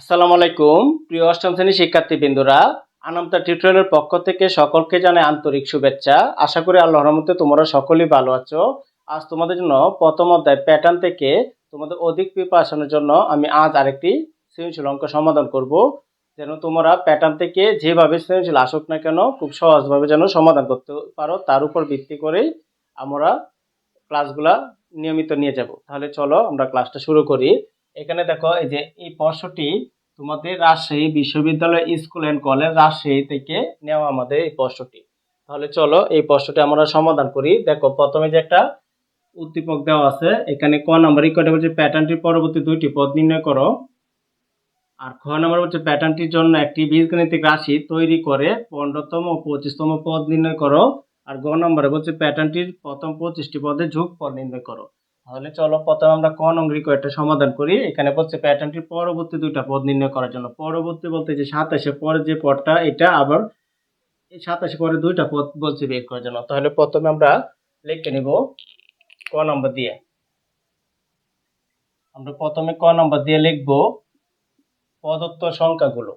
আসসালামু আলাইকুম, প্রিয় অষ্টম শ্রেণির শিক্ষার্থীবৃন্দরা। আনন্তা টিউটোরিয়ালের পক্ষ থেকে সকলকে জানাই আন্তরিক শুভেচ্ছা। আশা করি আল্লাহর রহমতে তোমরা সকলেই ভালো আছো। আজ তোমাদের জন্য প্রথম অধ্যায় প্যাটার্ন থেকে তোমাদের অধিক প্রিপারেশনের জন্য আমি আজ আরেকটি সৃজনশীল অঙ্ক সমাধান করব। যেন তোমরা প্যাটার্ন থেকে যেভাবে সৃজনশীল আসুক না কেন, খুব সহজভাবে যেন সমাধান করতে পারো, তার উপর ভিত্তি করেই আমরা ক্লাসগুলা নিয়মিত নিয়ে যাব। তাহলে চলো আমরা ক্লাসটা শুরু করি। এখানে দেখো, এই যে এই প্রশ্নটি তোমাদের রাজশাহী বিশ্ববিদ্যালয় স্কুল অ্যান্ড কলেজ রাজশাহী থেকে নেওয়া আমাদের এই প্রশ্নটি তাহলে চলো এই প্রশ্নটি আমরা সমাধান করি। দেখো, প্রথমে যে একটা উদ্দীপক দেওয়া আছে, এখানে ক নম্বর ইকুয়াল বলছে প্যাটার্নটির পরবর্তী দুইটি পদ নির্ণয় করো। আর খ নম্বর হচ্ছে প্যাটার্নটির জন্য একটি বীজগণিতিক রাশি তৈরি করে পনেরোতম ও পঁচিশতম পদ নির্ণয় করো। আর গ নম্বরে বলছে প্যাটার্নটির প্রথম পঁচিশটি পদে যোগ পদ নির্ণয় করো। তাহলে চলো, প্রথমে আমরা ক নং রিকোয়ারটা সমাধান করি। এখানে বলছে প্যাটার্নটির পরবর্তী দুইটা পদ নির্ণয় করার জন্য। পরবর্তী বলতে যে সাতাশে পরে যে পদটা, এটা আবার এই সাতাশে পরে দুইটা পদ বলছে বের করার জন্য। তাহলে প্রথমে আমরা লিখে নিব ক নম্বর দিয়ে। আমরা প্রথমে ক নম্বর দিয়ে লিখব প্রদত্ত সংখ্যাগুলো।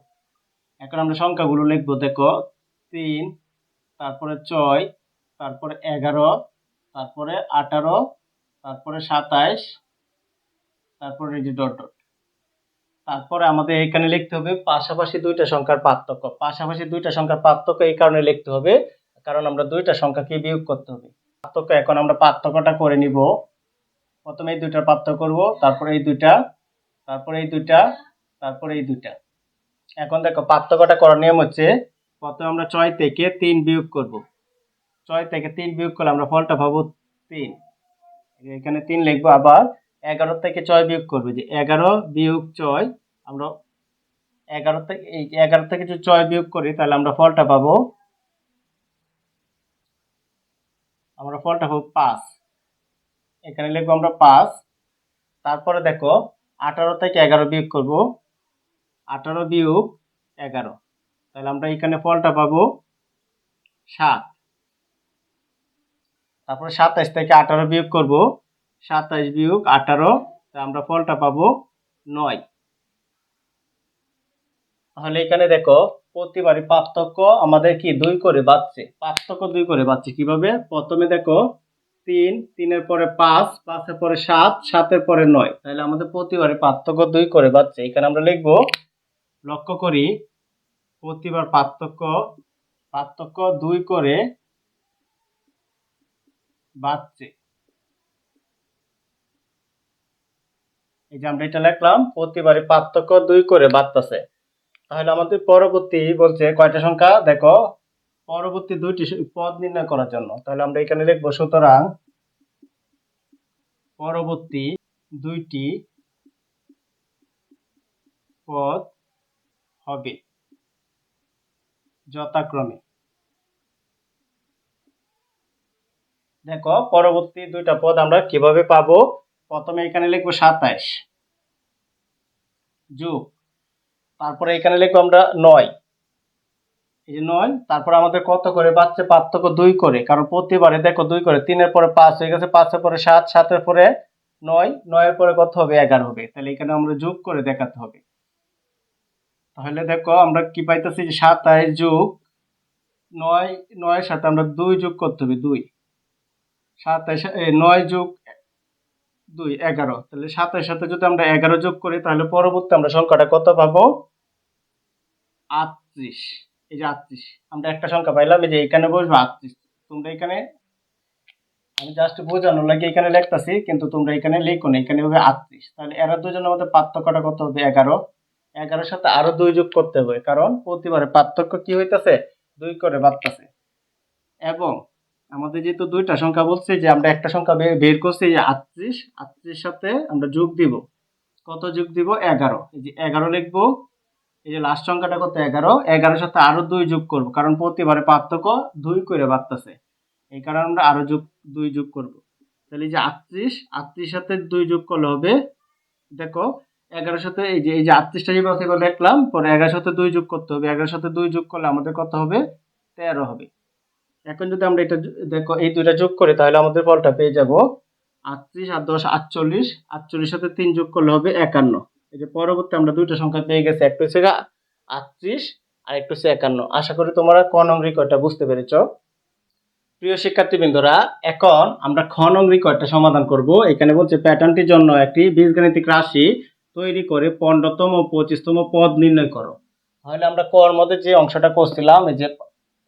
এখন আমরা সংখ্যাগুলো লিখব, দেখো, তিন, তারপরে ছয়, তারপরে এগারো, তারপরে আঠারো তারপরে সাতাইশ, তারপরে এই যে ডট ডট তারপরে আমাদের এখানে লিখতে হবে পাশাপাশি দুইটা সংখ্যার পার্থক্য। পাশাপাশি দুইটা সংখ্যার পার্থক্য এই কারণে লিখতে হবে, কারণ আমরা দুইটা সংখ্যাকে বিয়োগ করতে হবে। পার্থক্য এখন আমরা পার্থক্যটা করে নিব। প্রথমে এই দুইটার পার্থক্য করব, তারপরে এই দুইটা, তারপরে এই দুইটা, তারপরে এই দুইটা। এখন দেখো, পার্থক্যটা করার নিয়ম হচ্ছে, প্রথমে আমরা ছয় থেকে তিন বিয়োগ করব। ছয় থেকে তিন বিয়োগ করলে আমরা ফলটা পাবো তিন। এখানে তিন লিখব আবার এগারো থেকে ছয় বিয়োগ করবে। যে এগারো বিয়োগ ছয়, আমরা এগারো থেকে এই এগারো থেকে যদি ছয় বিয়োগ করি, তাহলে আমরা ফলটা পাবো। আমরা ফলটা পাবো পাঁচ। এখানে লিখব আমরা পাঁচ। তারপরে দেখো, আঠারো থেকে এগারো বিয়োগ করব। আঠারো বিয়োগ এগারো। তাহলে আমরা এখানে ফলটা পাবো সাত। তারপরে সাতাইশ থেকে আঠারো বিয়োগ করব। সাতাইশ বিয়োগ আঠারো আমরা ফলটা পাবো নয়। তাহলে এখানে দেখো, প্রতিবারই পার্থক্য আমাদের কি? দুই করে বাড়ছে। পার্থক্য দুই করে বাড়ছে কীভাবে? প্রথমে দেখো, তিন, তিনের পরে পাঁচ, পাঁচের পরে সাত, সাতের পরে নয়। তাহলে আমাদের প্রতিবারই পার্থক্য দুই করে বাড়ছে। এখানে আমরা লিখব, লক্ষ্য করি, প্রতিবার পার্থক্য পার্থক্য দুই করে বাড়ছে এই যে আমরা এটা লিখলাম প্রতিবারে পার্থক্য দুই করে বাড়তেছে। তাহলে আমাদের পরবর্তী বলছে কয়টা সংখ্যা? দেখো, পরবর্তী দুইটি পদ নির্ণয় করার জন্য। তাহলে আমরা এখানে লিখব, সুতরাং পরবর্তী দুইটি পদ হবে যথাক্রমে। দেখো, পরবর্তী দুইটা পদ আমরা কীভাবে পাবো? প্রথমে এখানে লিখব সাতাইশ। যোগ। তারপরে এখানে লিখব আমরা নয়। এই যে নয়, তারপর আমাদের কত করে বাচ্চা পার্থক্য দুই করে। কারণ প্রতিবারে দেখো দুই করে, তিনের পরে পাঁচ হয়ে গেছে, পাঁচের পরে সাত, সাতের পরে নয়, নয়ের পরে কত হবে? এগারো হবে। তাহলে এখানে আমরা যোগ করে দেখাতে হবে। তাহলে দেখো, আমরা কি পাইতেছি? যে সাতাইশ যোগ নয়, নয়ের সাথে আমরা দুই যোগ করতে হবে, দুই। সাতাইশ এ, নয় যোগ দুই এগারো। তাহলে সাতাইশ সাথে যদি আমরা এগারো যোগ করি তাহলে পরবর্তী আমরা সংখ্যাটা কত পাবো? আটত্রিশ। এই যে আটত্রিশ আমরা একটা সংখ্যা পাইলাম এই যে এখানে বসবো আটত্রিশ। তোমরা এখানে আমি জাস্ট বোঝানোর লাগে এখানে লিখতেছি কিন্তু তোমরা এখানে লিখো না এখানে হবে আটত্রিশ। তাহলে এরা দুজনের মধ্যে পার্থক্যটা কত হবে? এগারো। এগারোর সাথে আরও দুই যোগ করতে হবে কারণ প্রতিবারে পার্থক্য কি হইতেছে? দুই করে বাড়তেছে। এবং আমাদের যেহেতু দুইটা সংখ্যা বলছে যে আমরা একটা সংখ্যা বের করছি যে আটত্রিশ আটত্রিশ সাথে আমরা যোগ দিব। কত যোগ দিব? এগারো। এই যে এগারো লিখব, এই যে লাস্ট সংখ্যাটা কত? এগারো। এগারোর সাথে আরও দুই যোগ করব, কারণ প্রতিবারে পার্থক্য দুই করে বাড়তেছে। এই কারণে আমরা আরও যোগ, দুই যোগ করব। তাহলে এই যে আটত্রিশ আটত্রিশ সাথে দুই যোগ করলে হবে, দেখো, এগারোর সাথে এই যে এই যে আটত্রিশটা যেভাবে লিখলাম, পরে এগারোর সাথে দুই যোগ করতে হবে। এগারোর সাথে দুই যোগ করলে আমাদের কত হবে? তেরো হবে। এখন যদি আমরা এটা দেখো, এই দুইটা যোগ করি, তাহলে আমাদের ফলটা পেয়ে যাব আটত্রিশ আর দশ, আটচল্লিশ। আটচল্লিশ সাথে তিন যোগ করলে হবে একান্ন। এই যে পরবর্তী আমরা দুইটা সংখ্যা পেয়ে গেছি, একটা হচ্ছে আটত্রিশ আর একটা হচ্ছে একান্ন। আশা করি তোমরা ক নং রিকর্ডটা বুঝতে পেরেছ। প্রিয় শিক্ষার্থীবৃন্দরা, এখন আমরা খ নং রিকর্ডটা সমাধান করব। এখানে বলছে প্যাটার্নটির জন্য একটি বীজগাণিতিক রাশি তৈরি করে পনেরোতম ও পঁচিশতম পদ নির্ণয় করো। তাহলে আমরা কর মধ্যে যে অংশটা করছিলাম, এই যে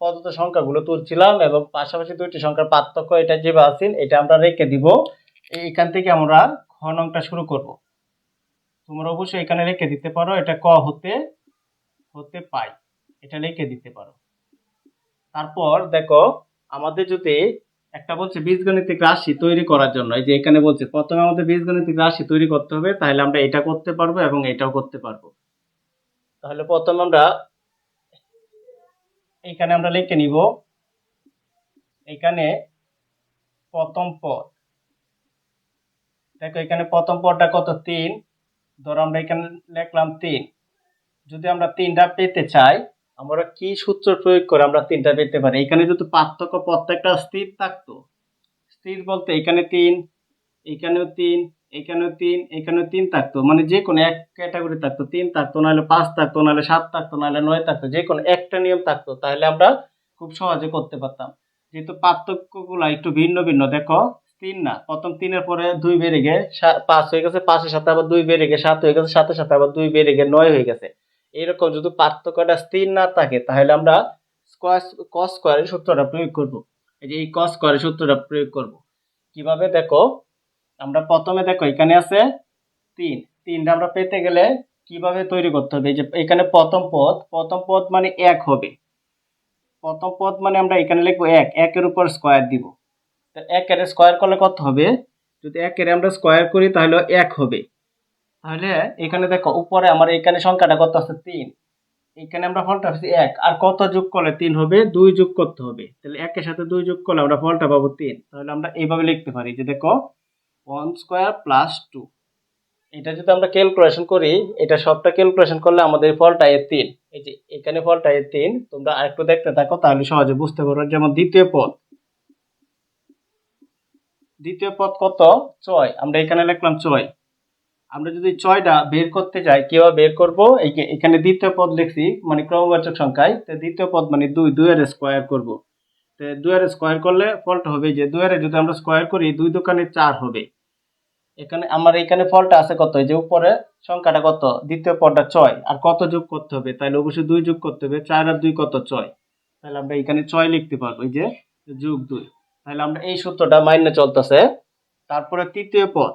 পদত সংখ্যাগুলো তুলছিলাম এবং পাশাপাশি দুইটি সংখ্যার পার্থক্য এটা যেভাবে আছেন এটা আমরা রেখে দিব। এইখান থেকে আমরা খ নংটা শুরু করব। তোমরা অবশ্যই এখানে রেখে দিতে পারো, এটা ক হতে হতে পাই। এটা লিখে দিতে পারো। তারপর দেখো, আমাদের যদি একটা বলছে বীজগণিতিক রাশি তৈরি করার জন্য, এই যে এখানে বলছে, প্রথমে আমাদের বীজগণিতিক রাশি তৈরি করতে হবে, তাহলে আমরা এটা করতে পারব এবং এটাও করতে পারব। তাহলে প্রথমে আমরা এখানে আমরা লিখে নিব, এখানে প্রথম পদ। দেখো, এখানে প্রথম পদটা কত? তিন। ধরো আমরা এখানে লিখলাম তিন। যদি আমরা তিনটা পেতে চাই, আমরা কি সূত্র প্রয়োগ করে আমরা তিনটা পেতে পারি? এখানে যদি পার্থক্য প্রত্যেকটা স্থির থাকতো। স্থির বলতে এখানে তিন, এখানেও তিন এখানেও তিন এখানেও তিন থাকতো। মানে যে কোনো এক ক্যাটাগরি থাকতো। তিন থাকতো, নাহলে পাঁচ থাকতো, নাহলে সাত থাকতো, নাহলে নয় থাকতো। যে কোনো একটা নিয়ম থাকতো, তাহলে আমরা খুব সহজে করতে পারতাম। যেহেতু পার্থক্যগুলো একটু ভিন্ন ভিন্ন, দেখো, তিন না। প্রথম তিনের পরে দুই বেড়ে সা- পাঁচ হয়ে গেছে, পাঁচের সাথে আবার দুই বেড়ে গিয়ে সাত হয়ে গেছে, সাতের সাথে আবার দুই বেড়ে গিয়ে নয় হয়ে গেছে। এরকম যদি পার্থক্যটা স্থির না থাকে, তাহলে আমরা স্কোয়ার কস স্কোয়ারের সূত্রটা প্রয়োগ করব। এই যে এই কস স্কোয়ারের সূত্রটা প্রয়োগ করব। কীভাবে? দেখো আমরা প্রথমে দেখো, এখানে আছে তিন। তিনটা আমরা পেতে গেলে কীভাবে তৈরি করতে হবে? যে এখানে প্রথম পদ প্রথম পদ মানে এক হবে। প্রথম পদ মানে আমরা এখানে লিখব এক, একের উপর স্কোয়ার দিব। তো একের স্কোয়ার করলে কত হবে? যদি একের আমরা স্কোয়ার করি, তাহলে এক হবে। তাহলে এখানে দেখো, উপরে আমার এখানে সংখ্যাটা কত আছে? তিন। এখানে আমরা ফলটা পাচ্ছি এক। আর কত যোগ করলে তিন হবে? দুই যোগ করতে হবে। তাহলে একের সাথে দুই যোগ করলে আমরা ফলটা পাবো তিন। তাহলে আমরা এইভাবে লিখতে পারি। যে দেখো ওয়ান স্কোয়ার প্লাস টু এটা যদি আমরা ক্যালকুলেশন করি, এটা সবটা ক্যালকুলেশন করলে আমাদের ফলটা এর তিন। এই যে এখানে ফলটা এর তিন, তোমরা আরেকটু দেখতে থাকো, তাহলে সহজে বুঝতে পারবে যেমন দ্বিতীয় পদ। দ্বিতীয় পদ কত? ছয়। আমরা এখানে লিখলাম ছয়। আমরা যদি ছয়টা বের করতে যাই, কীভাবে বের করব? এখানে দ্বিতীয় পদ লিখছি মানে ক্রমবাচক সংখ্যায়। তো দ্বিতীয় পদ মানে দুই দুইয়ের স্কোয়ার করব। তো দুইয়ের স্কোয়ার করলে ফলটা হবে যে দুইয়ের যদি আমরা স্কোয়ার করি, দুই দোকানে চার হবে। এখানে আমার এখানে ফলটা আছে কত? যে উপরে সংখ্যাটা কত? দ্বিতীয় পদটা ছয়। আর কত যোগ করতে হবে? তাহলে অবশ্যই দুই যোগ করতে হবে। চার আর দুই কত? ছয়। তাহলে আমরা এখানে ছয় লিখতে পারব। এই যে যোগ দুই। তাহলে আমরা এই সূত্রটা মাইনে চলতেছে। তারপরে তৃতীয় পদ।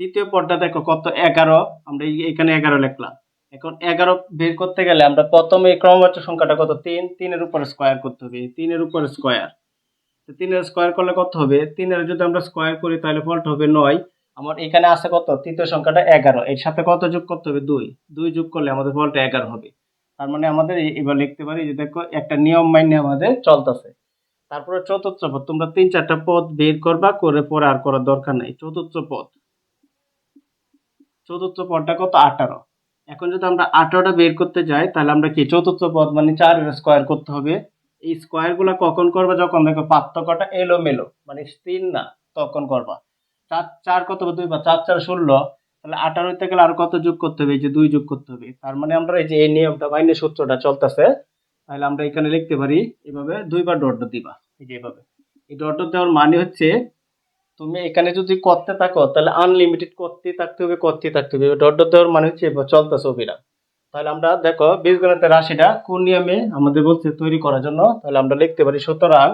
তৃতীয় পদটা দেখো কত? এগারো। আমরা এখানে এগারো লিখলাম। এখন এগারো বের করতে গেলে আমরা প্রথমে এই ক্রমবাচক সংখ্যাটা কত? তিন। তিনের উপরে স্কোয়ার করতে হবে। তিনের উপরে স্কোয়ার তো তিনের স্কোয়ার করলে কত হবে? তিনের যদি আমরা স্কোয়ার করি, তাহলে ফলটা হবে নয়। আমার এখানে আছে কত? তৃতীয় সংখ্যাটা এগারো। এর সাথে কত যোগ করতে হবে? দুই। দুই যোগ করলে আমাদের ফলটা এগারো হবে। তার মানে আমাদের এবার লিখতে পারি যে দেখো, একটা নিয়ম মাইনে আমাদের চলতেছে। তারপরে চতুর্থ পদ, তোমরা তিন চারটা পদ বের করবা, করে পরে আর করার দরকার নেই। চতুর্থ পদ। চতুর্থ পদটা কত? আঠারো। এখন যদি আমরা আঠারোটা বের করতে যাই, তাহলে আমরা কি চতুর্থ পদ মানে চারের স্কোয়ার করতে হবে? এই স্কোয়ারগুলা কখন করবা যখন দেখো পার্থক্যটা এলোমেলো মানে স্থির না, তখন করবা। চার চার কত দুই বা চার চার, ষোলো। তাহলে আঠারো হইতে গেলে আর কত যোগ করতে হবে? এই যে দুই যোগ করতে হবে। তার মানে আমরা এই যে এই নিয়মটা মাইনে সূত্রটা চলতেছে, তাহলে আমরা এখানে লিখতে পারি, এভাবে দুইবার ডট ডট দিবা, এই যে এভাবে। এই ডট ডট দেওয়ার মানে হচ্ছে, তুমি এখানে যদি করতে থাকো, তাহলে আনলিমিটেড করতে থাকতে হবে করতে থাকতে হবে। ডট ডট দেওয়ার মানে হচ্ছে চলতেছে অভিরাম তাহলে আমরা দেখো বীজগণিতের রাশিটা কোন নিয়মে আমাদের বলছে তৈরি করার জন্য? তাহলে আমরা লিখতে পারি, সুতরাং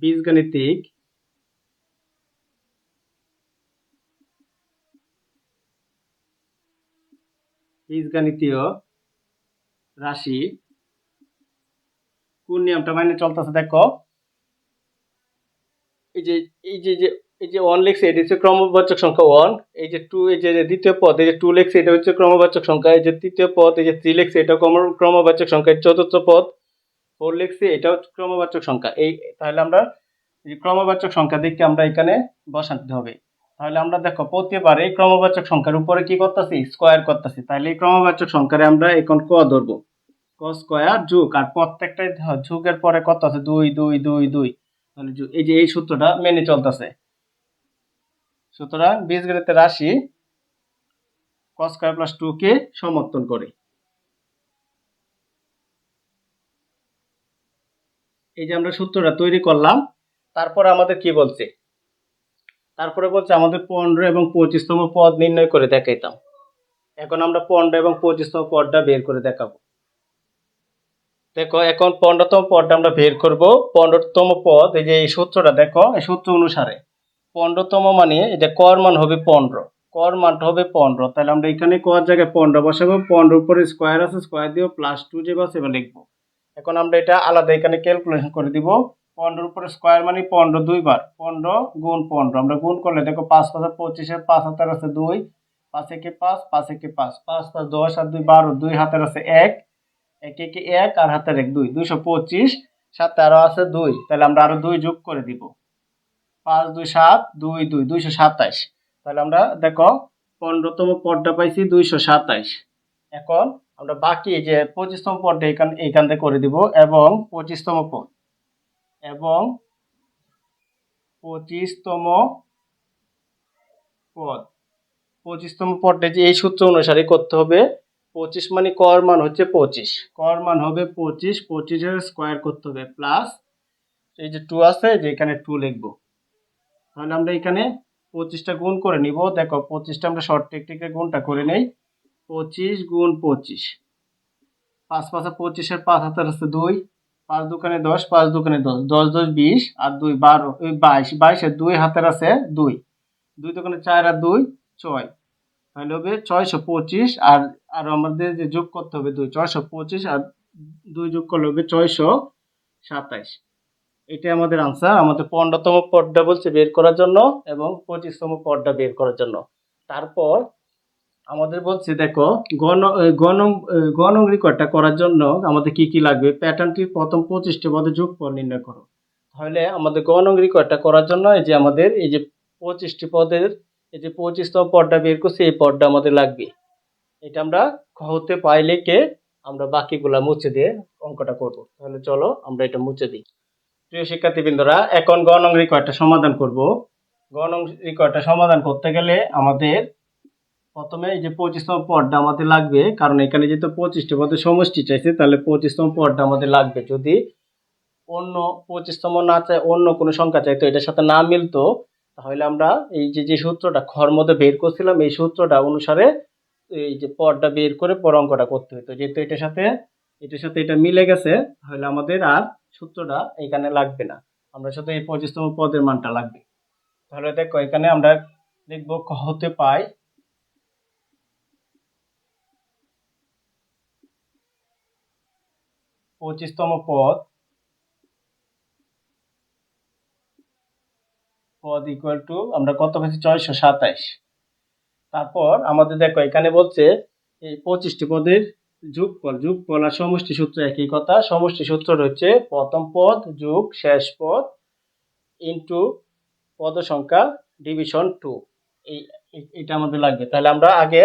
বীজগণিতিক বীজগণিতীয় রাশি কোন নিয়মটা মানে চলতেছে দেখো। এই যে এই যে এই যে ওয়ান লিখছে এটা হচ্ছে ক্রমবাচক সংখ্যা ওয়ান এই যে টু এই যে দ্বিতীয় পদ, এই যে টু লিখছে এটা হচ্ছে ক্রমবাচক সংখ্যা, এই যে তৃতীয় পদ, এই যে থ্রি লিখছে এটা ক্রম- ক্রমবাচক সংখ্যা চতুর্থ পদ ফোর লিখছে এটাও ক্রমবাচক সংখ্যা। এই তাহলে আমরা এই ক্রমবাচক সংখ্যা দেখে আমরা এখানে বসাতে হবে। তাহলে আমরা দেখো, প্রতিবার এই ক্রমবাচক সংখ্যার উপরে কি করতেছি? স্কোয়ার করতেছি। তাহলে এই ক্রমবাচক সংখ্যারে আমরা এখন ক ধরবো? ক স্কোয়ার যুগ, আর প্রত্যেকটাই যুগের পরে কত আছে? দুই দুই দুই দুই। তাহলে এই যে এই সূত্রটা মেনে চলতেছে। সুতরাং বীজগণিতের রাশি কস প্লাস টু কে সমর্থন করে। এই যে আমরা সূত্রটা তৈরি করলাম, তারপর আমাদের কি বলছে? তারপরে বলছে আমাদের পনেরো এবং পঁচিশতম পদ নির্ণয় করে দেখাইতাম। এখন আমরা পনেরো এবং পঁচিশতম পদটা বের করে দেখাবো। দেখো, এখন পনেরোতম পদটা আমরা বের করব। পনেরোতম পদ, এই যে এই সূত্রটা, দেখো, এই সূত্র অনুসারে। পনেরোতম মানে এটা কর মান হবে পনেরো। কর মানটা হবে পনেরো। তাহলে আমরা এখানে কর জায়গায় পনেরো বসাবো। পনেরোর উপরে স্কোয়ার আছে স্কোয়ার দিও প্লাস টু যে বাস এবার লিখব। এখন আমরা এটা আলাদা এখানে ক্যালকুলেশন করে দিব। পনেরোর উপরে স্কোয়ার মানে পনেরো দুইবার। পনেরো গুণ পনেরো। আমরা গুণ করলে দেখো পাঁচ পাঁচ পঁচিশে, পাঁচ হাতের আছে দুই, পাঁচ একে পাঁচ পাঁচ একে পাঁচ। পাঁচ পাঁচ দশ আর দুই বারো, দুই হাতের আছে এক এক একে এক আর হাতের এক দুই। দুইশো পঁচিশ সাথে আরও আছে দুই। তাহলে আমরা আরও দুই যোগ করে দিব। পাঁচ, দুই, সাত, দুই দুই, দুইশো সাতাইশ। তাহলে আমরা দেখো, পনেরোতম পদটা পাইছি দুইশো সাতাইশ। এখন আমরা বাকি যে পঁচিশতম পদটা এখান, এইখান থেকে করে দিব, এবং পঁচিশতম পদ। এবং পঁচিশতম পদ। পঁচিশতম পদটা যে এই সূত্র অনুসারে করতে হবে, পঁচিশ মানে কর মান হচ্ছে পঁচিশ। কর মান হবে পঁচিশ, পঁচিশের স্কোয়ার করতে হবে, প্লাস এই যে টু আছে, যে এখানে টু লিখব। তাহলে আমরা এখানে পঁচিশটা গুণ করে নিব। দেখো, পঁচিশটা আমরা শর্ট টেকটিকে গুণটা করে নেই। পঁচিশ গুণ পঁচিশ। পাঁচ পাঁচে পঁচিশের পাঁচ হাতের আছে দুই। পাঁচ দোকানে দশ, পাঁচ দোকানে দশ। দশ দশ, বিশ আর দুই, বারো ওই বাইশ। বাইশের দুই হাতের আছে দুই। দুই দোকানে চার আর দুই, ছয়। তাহলে হবে ছয়শো পঁচিশ আর আর আমাদের যে যোগ করতে হবে দুই, ছয়শো পঁচিশ আর দুই যোগ করলে হবে ছয়শো সাতাইশ। এটাই আমাদের আনসার আমাদের পনেরোতম পদটা বলছে বের করার জন্য এবং পঁচিশতম পদটা বের করার জন্য। তারপর আমাদের বলছে, দেখো, গণ গণ গণ রেকর্ডটা করার জন্য আমাদের কি কি লাগবে? প্যাটার্নটির প্রথম পঁচিশটি পদে যোগফল নির্ণয় করো। তাহলে আমাদের গণ রেকর্ডটা করার জন্য এই যে আমাদের, এই যে পঁচিশটি পদের, এই যে পঁচিশতম পদটা বের করছে, এই পদটা আমাদের লাগবে। এটা আমরা হতে পাইলে কে? আমরা বাকিগুলা মুছে দিয়ে অঙ্কটা করব। তাহলে চলো আমরা এটা মুছে দিই। প্রিয় শিক্ষার্থীবৃন্দরা, এখন গণ রেকর্ডটা সমাধান করব। গণ রেকর্ডটা সমাধান করতে গেলে আমাদের প্রথমে এই যে পঁচিশতম পদটা আমাদের লাগবে, কারণ এখানে যেহেতু পঁচিশটি পদের সমষ্টি চাইছে, তাহলে পঁচিশতম পদটা আমাদের লাগবে। যদি অন্য পঁচিশতম না চাই অন্য কোনো সংখ্যা চাইতো এটার সাথে না মিলতো, তাহলে আমরা এই যে যে সূত্রটা খর মধ্যে বের করছিলাম, এই সূত্রটা অনুসারে এই যে পদটা বের করে পর অঙ্কটা করতে হতো যেহেতু এটার সাথে এটার সাথে এটা মিলে গেছে, তাহলে আমাদের আর সূত্রটা এখানে লাগবে না। আমরা শুধু এই পঁচিশতম পদের মানটা লাগবে। তাহলে দেখো, এখানে আমরা লিখব হতে পাই পঁচিশতম পদ পদ ইকুয়াল টু আমরা কত পেয়েছি? ছয়শো সাতাইশ। তারপর আমাদের দেখো, এখানে বলছে এই পঁচিশটি পদের যোগফল যোগফল আর সমষ্টি সূত্র একই কথা। সমষ্টি সূত্র হচ্ছে প্রথম পদ, যোগ, শেষ পদ ইন্টু পদ সংখ্যা ডিভিশন টু এই, এটা আমাদের লাগবে। তাহলে আমরা আগে,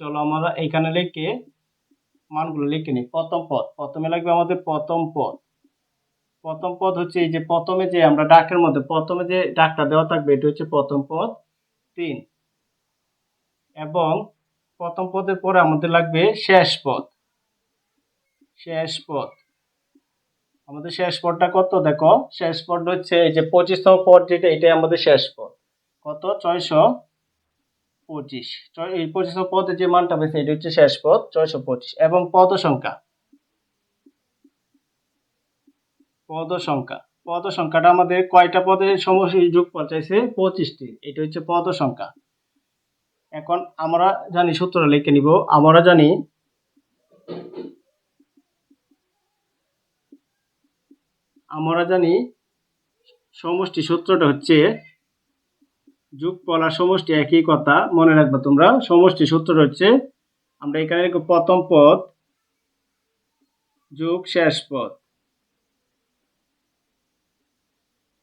চলো আমরা এইখানে লিখে মানগুলো লিখে নিই। প্রথম পদ, প্রথমে লাগবে আমাদের প্রথম পদ। প্রথম পদ হচ্ছে এই যে প্রথমে যে আমরা ডাকের মধ্যে, প্রথমে যে ডাকটা দেওয়া থাকবে, এটা হচ্ছে প্রথম পদ তিন। এবং প্রথম পদের পরে আমাদের লাগবে শেষ পদ। শেষ পদ। আমাদের শেষ পদটা কত? দেখো, শেষ পদ হচ্ছে এই যে পঁচিশতম পদ যেটা, এটাই আমাদের শেষ পদ। কত? ছয়শো পঁচিশ। এই পঁচিশতম পদের যে মানটা পেয়েছে, এটা হচ্ছে শেষ পদ, ছয়শো পঁচিশ। এবং পদ সংখ্যা পদ সংখ্যা পদ সংখ্যাটা আমাদের কয়টা পদের সমষ্টি যোগফল চাইছে? পঁচিশটি। এটা হচ্ছে পদ সংখ্যা এখন আমরা জানি সূত্রটা লিখে নিব। আমরা জানি আমরা জানি সমষ্টি সূত্রটা হচ্ছে যোগফল আর সমষ্টি একই কথা, মনে রাখবে তোমরা। সমষ্টি সূত্রটা হচ্ছে আমরা এখানে প্রথম পদ, যোগ শেষ পদ।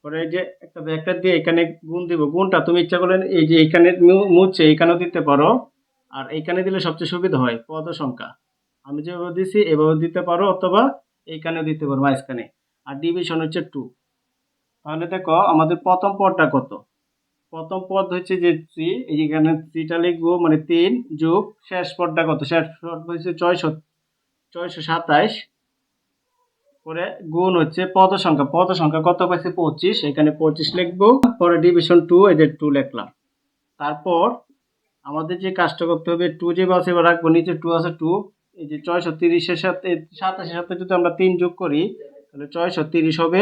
পরে এই যে একটা ব্যাখ্যা দিয়ে এখানে গুণ দিব। গুণটা তুমি ইচ্ছা করলে এই যে এখানে মু- মুছে এখানেও দিতে পারো। আর এখানে দিলে সবচেয়ে সুবিধা হয় পদ সংখ্যা আমি যেভাবে দিছি এভাবে দিতে পারো অথবা এইখানে দিতে পারো মাঝখানে। আর ডিভিশন হচ্ছে টু তাহলে দেখো আমাদের প্রথম পদটা কত? প্রথম পদ হচ্ছে যে থ্রি এই যেখানে থ্রিটা লিখব মানে তিন যোগ শেষ পদটা কত? শেষ পদ হচ্ছে ছয়শো ছয়শো সাতাইশ। পরে গুণ হচ্ছে পদ সংখ্যা পদ সংখ্যা কত পাইছে? পঁচিশ। এখানে পঁচিশ লিখব। পরে ডিভিশন টু যে টু লিখলাম। তারপর আমাদের যে কাজটা করতে হবে টু যে বাসে রাখব, নিচে টু আছে টু এই যে ছয়শো তিরিশের সাথে, সাতাশের সাথে যদি আমরা তিন যোগ করি, তাহলে ছয়শো তিরিশ হবে।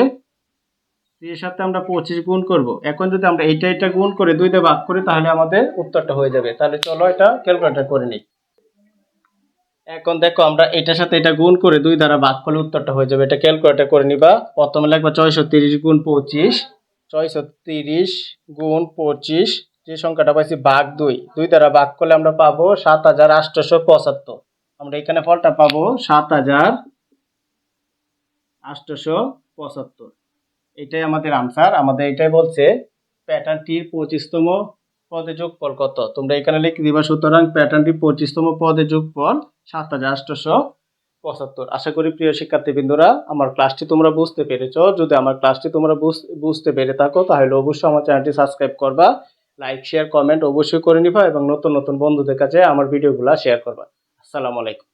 এর সাথে আমরা পঁচিশ গুণ করব। এখন যদি আমরা এইটা এটা গুণ করে দুইটা ভাগ করি, তাহলে আমাদের উত্তরটা হয়ে যাবে। তাহলে চলো এটা ক্যালকুলেটার করে নিই। এখন দেখো আমরা এটার সাথে এটা গুণ করে দুই দ্বারা ভাগ করলে উত্তরটা হয়ে যাবে। এটা ক্যালকুলেটর করে নিবা। প্রথমে লিখবা ছয়শো তিরিশ গুণ পঁচিশ। ছয়শো তিরিশ গুণ পঁচিশ, যে সংখ্যাটা পাইছি ভাগ দুই। দুই দ্বারা ভাগ করলে আমরা পাবো সাত হাজার আটশোশো পঁচাত্তর আমরা এখানে ফলটা পাবো সাত হাজার আটশোশো পঁচাত্তর এটাই আমাদের আনসার আমাদের এটাই বলছে প্যাটার্নটির পঁচিশতম পদে যোগফল কত? তোমরা এখানে লিখে দিবা, সুতরাং প্যাটার্নটি পঁচিশতম পদে যোগফল সাত হাজার আটশোশো পঁচাত্তর। আশা করি প্রিয় শিক্ষার্থীবৃন্দরা, আমার ক্লাসটি তোমরা বুঝতে পেরেছ। যদি আমার ক্লাসটি তোমরা বুঝ- বুঝতে পেরে থাকো, তাহলে অবশ্যই আমার চ্যানেলটি সাবস্ক্রাইব করবা লাইক শেয়ার কমেন্ট অবশ্যই করে নিবা এবং নতুন নতুন বন্ধুদের কাছে আমার ভিডিওগুলো শেয়ার করবা। আসসালামু আলাইকুম।